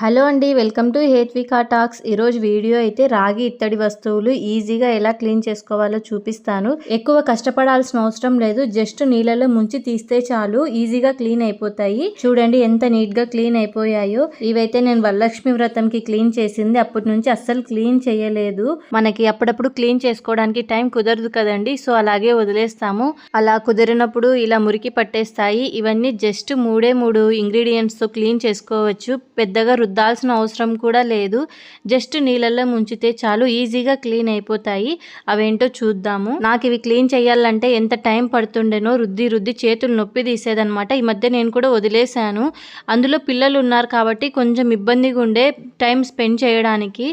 Hello అండి welcome to Hethvika talks. ఈరోజు video అయితే రాగి ఇత్తడి వస్తువులు ఈజీగా ఎలా క్లీన్ చేసుకోవాలో చూపిస్తాను. ఎక్కువ కష్టపడాల్సిన అవసరం లేదు జస్ట్ నీళ్ళలో ముంచి తీస్తే చాలు ఈజీగా క్లీన్ అయిపోతాయి. చూడండి ఎంత నీట్గా క్లీన్ అయిపోయాయో. ఇవైతే నేను వరలక్ష్మి వ్రతంకి క్లీన్ చేసింది అప్పటి నుంచి అస్సలు క్లీన్ చేయలేదు. మనకి అప్పుడప్పుడు క్లీన్ చేసుకోవడానికి టైం కుదరదు కదండి సో అలాగే వదిలేస్తాము. అలా కుదిరినప్పుడు ఇలా మురికి పట్టేస్తాయి. ఇవన్నీ జస్ట్ మూడే మూడు ఇంగ్రీడియంట్స్తో క్లీన్ చేసుకోవచ్చు. పెద్దగా రుద్దాల్సిన అవసరం కూడా లేదు. జస్ట్ నీళ్ళల్లో ముంచితే చాలు ఈజీగా క్లీన్ అయిపోతాయి. అవేంటో చూద్దాము. నాకు ఇవి క్లీన్ చేయాలంటే ఎంత టైం పడుతుండేనో రుద్ది రుద్ది చేతులు నొప్పి తీసేదనమాట ఈ మధ్య నేను కూడా వదిలేశాను. అందులో పిల్లలు ఉన్నారు కాబట్టి కొంచెం ఇబ్బందిగా ఉండే టైం స్పెండ్ చేయడానికి.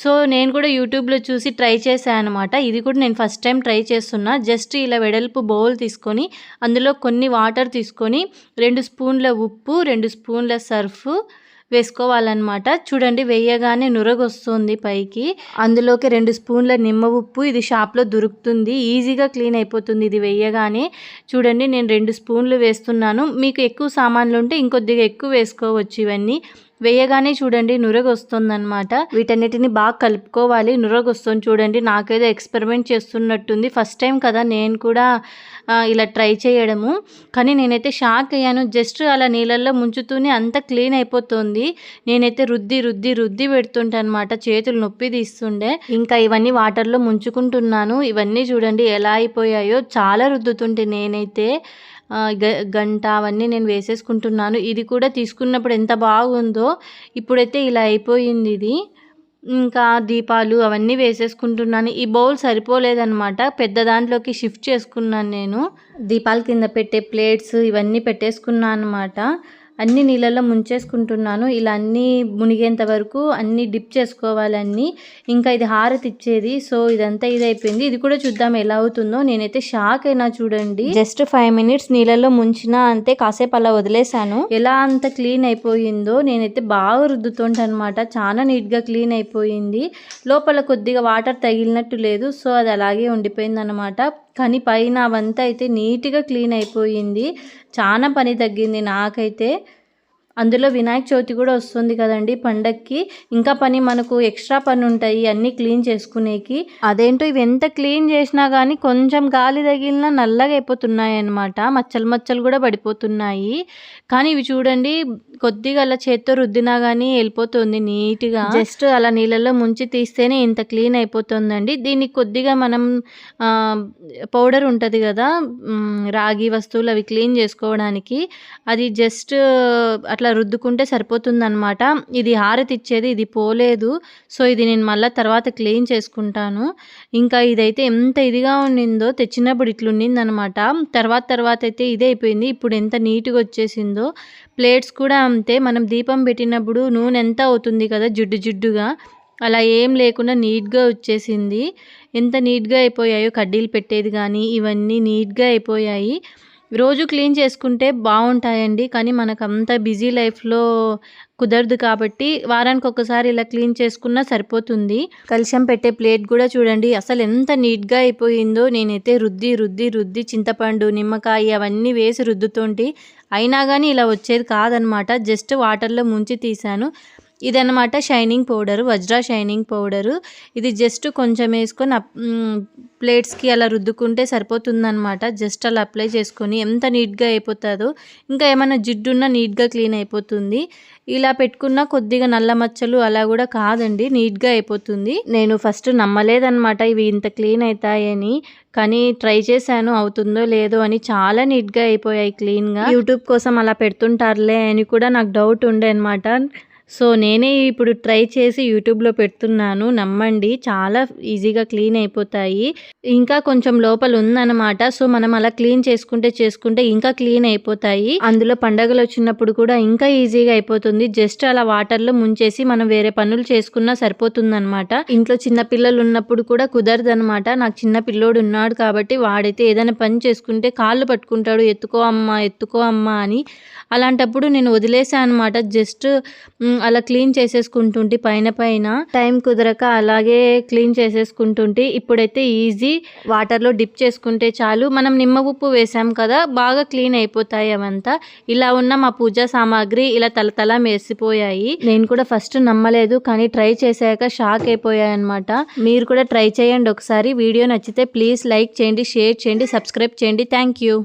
సో నేను కూడా యూట్యూబ్లో చూసి ట్రై చేశాను అనమాట ఇది కూడా నేను ఫస్ట్ టైం ట్రై చేస్తున్నా. జస్ట్ ఇలా వెడల్పు బౌల్ తీసుకొని అందులో కొన్ని వాటర్ తీసుకొని రెండు స్పూన్ల ఉప్పు రెండు స్పూన్ల సర్ఫ్ వేసుకోవాలన్నమాట. చూడండి వేయగానే నురగొస్తుంది పైకి. అందులోకి రెండు స్పూన్ల నిమ్మ ఉప్పు ఇది షాప్లో దొరుకుతుంది. ఈజీగా క్లీన్ అయిపోతుంది ఇది వేయగానే. చూడండి నేను రెండు స్పూన్లు వేస్తున్నాను. మీకు ఎక్కువ సామాన్లు ఉంటే ఇంకొద్దిగా ఎక్కువ వేసుకోవచ్చు ఇవన్నీ. వేయగానే చూడండి నురగొస్తుందనమాట వీటన్నిటిని బాగా కలుపుకోవాలి. నురగ వస్తుంది చూడండి నాకేదో ఎక్స్పెరిమెంట్ చేస్తున్నట్టుంది. ఫస్ట్ టైం కదా నేను కూడా ఇలా ట్రై చేయడము. కానీ నేనైతే షాక్ అయ్యాను. జస్ట్ అలా నీళ్ళల్లో ముంచుతూనే అంత క్లీన్ అయిపోతుంది. నేనైతే రుద్ది రుద్ది రుద్ది పెడుతుంటే అనమాట చేతులు నొప్పి తీస్తుండే. ఇంకా ఇవన్నీ వాటర్లో ముంచుకుంటున్నాను. ఇవన్నీ చూడండి ఎలా అయిపోయాయో. చాలా రుద్దుతుంటే నేనైతే. గంట అవన్నీ నేను వేసేసుకుంటున్నాను. ఇది కూడా తీసుకున్నప్పుడు ఎంత బాగుందో ఇప్పుడైతే ఇలా అయిపోయింది ఇది. ఇంకా దీపాలు అవన్నీ వేసేసుకుంటున్నాను. ఈ బౌల్ సరిపోలేదనమాట పెద్ద దాంట్లోకి షిఫ్ట్ చేసుకున్నాను నేను. దీపాల కింద పెట్టే ప్లేట్స్ ఇవన్నీ పెట్టేసుకున్నాను అనమాట అన్ని నీళ్ళల్లో ముంచేసుకుంటున్నాను. ఇలా అన్నీ మునిగేంత వరకు అన్నీ డిప్ చేసుకోవాలి అన్నీ. ఇంకా ఇది హారతి ఇచ్చేది. సో ఇదంతా ఇది అయిపోయింది ఇది కూడా చూద్దాం ఎలా అవుతుందో. నేనైతే షాక్ అయినా చూడండి. జస్ట్ ఫైవ్ మినిట్స్ నీళ్ళల్లో ముంచిన అంతే కాసేపు అలా వదిలేసాను ఎలా అంత క్లీన్ అయిపోయిందో. నేనైతే బాగా రుద్దుతుంట అనమాట చాలా నీట్గా క్లీన్ అయిపోయింది. లోపల కొద్దిగా వాటర్ తగిలినట్టు లేదు. సో అది అలాగే ఉండిపోయింది అనమాట కానీ పైన అవంతా అయితే నీట్గా క్లీన్ అయిపోయింది. చాలా పని తగ్గింది నాకైతే. అందులో వినాయక చవితి కూడా వస్తుంది కదండి పండక్కి. ఇంకా పని మనకు ఎక్స్ట్రా పని ఉంటాయి అన్నీ క్లీన్ చేసుకునేకి. అదేంటో ఇవి ఎంత క్లీన్ చేసినా కానీ కొంచెం గాలి తగిలినా నల్లగా అయిపోతున్నాయి అనమాట మచ్చలు మచ్చలు కూడా పడిపోతున్నాయి. కానీ ఇవి చూడండి కొద్దిగా అలా చేత్తో రుద్దినా కానీ వెళ్ళిపోతుంది నీట్గా. జస్ట్ అలా నీళ్ళల్లో ముంచి తీస్తేనే ఇంత క్లీన్ అయిపోతుందండి. దీనికి కొద్దిగా మనం పౌడర్ ఉంటుంది కదా రాగి వస్తువులు అవి క్లీన్ చేసుకోవడానికి. అది జస్ట్ అట్లా ఇట్లా రుద్దుకుంటే సరిపోతుందనమాట ఇది హారతి ఇచ్చేది ఇది పోలేదు. సో ఇది నేను మళ్ళీ తర్వాత క్లీన్ చేసుకుంటాను. ఇంకా ఇదైతే ఎంత ఇదిగా ఉండిందో తెచ్చినప్పుడు ఇట్లుండిందనమాట తర్వాత తర్వాత అయితే ఇదే అయిపోయింది. ఇప్పుడు ఎంత నీట్గా వచ్చేసిందో ప్లేట్స్ కూడా అంతే. మనం దీపం పెట్టినప్పుడు నూనె ఎంత అవుతుంది కదా జిడ్డు జిడ్డుగా. అలా ఏం లేకుండా నీట్గా వచ్చేసింది. ఎంత నీట్గా అయిపోయాయో కడ్డీలు పెట్టేది కానీ ఇవన్నీ నీట్గా అయిపోయాయి. రోజు క్లీన్ చేసుకుంటే బాగుంటాయండి కానీ మనకు అంత బిజీ లైఫ్లో కుదరదు కాబట్టి వారానికి ఒకసారి ఇలా క్లీన్ చేసుకున్నా సరిపోతుంది. కలుషం పెట్టే ప్లేట్ కూడా చూడండి అసలు ఎంత నీట్గా అయిపోయిందో. నేనైతే రుద్ది రుద్ది రుద్ది చింతపండు నిమ్మకాయ అవన్నీ వేసి రుద్దుతుంటే. అయినా కానీ ఇలా వచ్చేది కాదనమాట జస్ట్ వాటర్లో ముంచి తీశాను. ఇదనమాట shining powder Vajra shining powder. ఇది జస్ట్ కొంచెం వేసుకొని ప్లేట్స్కి అలా రుద్దుకుంటే సరిపోతుందనమాట జస్ట్ అలా అప్లై చేసుకొని ఎంత నీట్గా అయిపోతుందో ఇంకా ఏమైనా జిడ్డున్నా నీట్గా క్లీన్ అయిపోతుంది. ఇలా పెట్టుకున్న కొద్దిగా నల్ల మచ్చలు అలా కూడా కాదండి నీట్గా అయిపోతుంది. నేను ఫస్ట్ నమ్మలేదనమాట ఇవి ఇంత క్లీన్ అవుతాయని కానీ ట్రై చేశాను అవుతుందో లేదో అని చాలా నీట్గా అయిపోయాయి క్లీన్గా. యూట్యూబ్ కోసం అలా పెడుతుంటారులే అని కూడా నాకు డౌట్ ఉండే అనమాట సో నేనే ఇప్పుడు ట్రై చేసి యూట్యూబ్లో పెడుతున్నాను. నమ్మండి. చాలా ఈజీగా క్లీన్ అయిపోతాయి. ఇంకా కొంచెం లోపల ఉందన్నమాట. సో మనం అలా క్లీన్ చేసుకుంటే చేసుకుంటే ఇంకా క్లీన్ అయిపోతాయి. అందులో పండగలు వచ్చినప్పుడు కూడా ఇంకా ఈజీగా అయిపోతుంది. జస్ట్ అలా వాటర్లో ముంచేసి మనం వేరే పనులు చేసుకున్నా సరిపోతుందనమాట ఇంట్లో చిన్న పిల్లలు ఉన్నప్పుడు కూడా కుదరదు అనమాట నాకు చిన్న పిల్లోడు ఉన్నాడు కాబట్టి వాడైతే ఏదైనా పని చేసుకుంటే కాళ్ళు పట్టుకుంటాడు. ఎత్తుకో అమ్మ ఎత్తుకో అమ్మ అని. అలాంటప్పుడు నేను వదిలేసాను అనమాట జస్ట్ అలా క్లీన్ చేసేసుకుంటుంటే పైన పైన టైం కుదరక అలాగే క్లీన్ చేసేసుకుంటుంటే ఇప్పుడైతే ఈజీ. వాటర్లో డిప్ చేసుకుంటే చాలు. మనం నిమ్మ ఉప్పు వేసాం కదా బాగా క్లీన్ అయిపోతాయి అవంతా. ఇలా ఉన్న మా పూజా సామాగ్రి ఇలా తలతల మెరిసిపోయాయి. నేను కూడా ఫస్ట్ నమ్మలేదు కానీ ట్రై చేశాక షాక్ అయిపోయాయి అనమాట మీరు కూడా ట్రై చేయండి ఒకసారి. వీడియో నచ్చితే ప్లీజ్ లైక్ చేయండి షేర్ చేయండి సబ్స్క్రైబ్ చేయండి. Thank you.